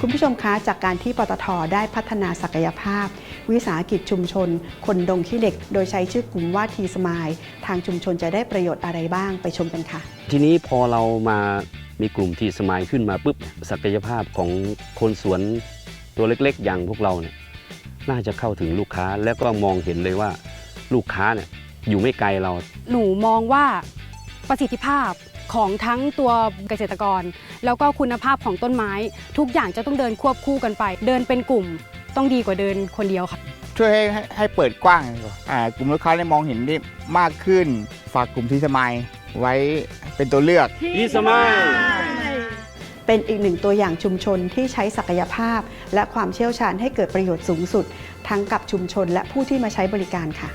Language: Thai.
คุณผู้ชมคะจากการที่ปตทได้พัฒนาศักยภาพ วิสาหกิจชุมชน คนดงขี้เหล็ก โดยใช้ชื่อกลุ่มว่าทีสมายทางชุมชนจะได้ประโยชน์อะไรบ้างไปชมกันค่ะ ทีนี้พอเรามามีกลุ่มที่สมายขึ้นมาปุ๊บศักยภาพของคนสวนตัวเล็กๆ อย่างพวกเราเนี่ยน่าจะเข้าถึงลูกค้าแล้วก็มองเห็นเลยว่าลูกค้าเนี่ยอยู่ไม่ไกลเรา หนูมองว่าประสิทธิภาพ ของทั้งตัวเกษตรกร แล้วก็คุณภาพของต้นไม้ ทุกอย่างจะต้องเดินควบคู่กันไป เดินเป็นกลุ่มต้องดีกว่าเดินคนเดียวค่ะ ช่วยให้ให้ให้เปิดกว้างดีกว่าอ่ากลุ่มลูกค้าได้มองเห็นได้มากขึ้น ฝากกลุ่มที่สมัยไว้เป็นตัวเลือกที่สมายเป็นอีกหนึ่งตัวอย่างชุมชนที่ใช้ศักยภาพ และความเชี่ยวชาญให้เกิดประโยชน์สูงสุด ทั้งกับชุมชนและผู้ที่มาใช้บริการค่ะ